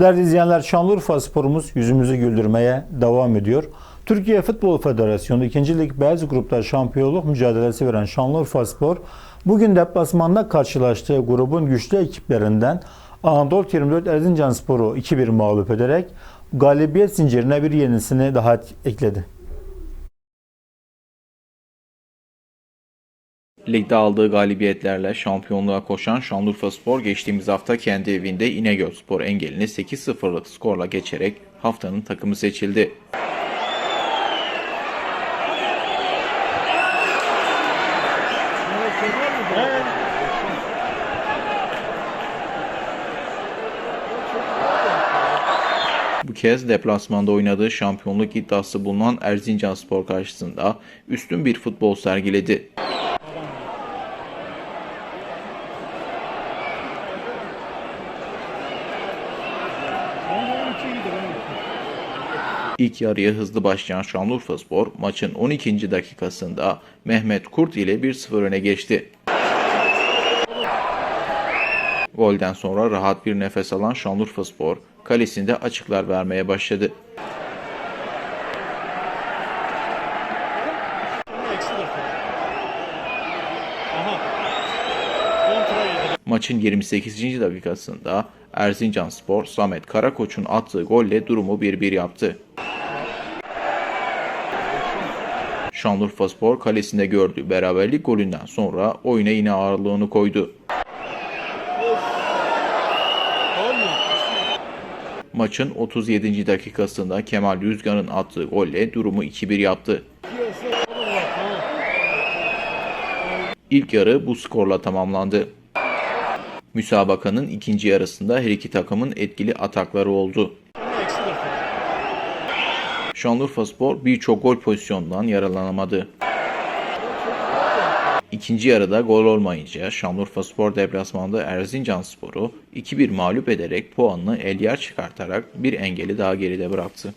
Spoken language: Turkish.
Değerli izleyenler Şanlıurfa sporumuz yüzümüzü güldürmeye devam ediyor. Türkiye Futbol Federasyonu 2. Lig Beyaz Grup'ta şampiyonluk mücadelesi veren Şanlıurfa Spor bugün deplasmanda karşılaştığı grubun güçlü ekiplerinden Anadolu 24 Erzincan Spor'u 2-1 mağlup ederek galibiyet zincirine bir yenisini daha ekledi. Ligde aldığı galibiyetlerle şampiyonluğa koşan Şanlıurfaspor geçtiğimiz hafta kendi evinde İnegölspor engelini 8-0'lık skorla geçerek haftanın takımı seçildi. Bu kez deplasmanda oynadığı şampiyonluk iddiası bulunan Erzincanspor karşısında üstün bir futbol sergiledi. İlk yarıya hızlı başlayan Şanlıurfaspor maçın 12. dakikasında Mehmet Kurt ile 1-0 öne geçti. Golden sonra rahat bir nefes alan Şanlıurfaspor kalesinde açıklar vermeye başladı. Maçın 28. dakikasında Erzincanspor Samet Karakoç'un attığı golle durumu 1-1 yaptı. Şanlıurfaspor kalesinde gördüğü beraberlik golünden sonra oyuna yine ağırlığını koydu. Maçın 37. dakikasında Kemal Rüzgar'ın attığı golle durumu 2-1 yaptı. İlk yarı bu skorla tamamlandı. Müsabakanın ikinci yarısında her iki takımın etkili atakları oldu. Şanlıurfaspor birçok gol pozisyonundan yaralanamadı. İkinci yarıda gol olmayınca Şanlıurfaspor deplasmanda Erzincanspor'u 2-1 mağlup ederek puanını el yer çıkartarak bir engeli daha geride bıraktı.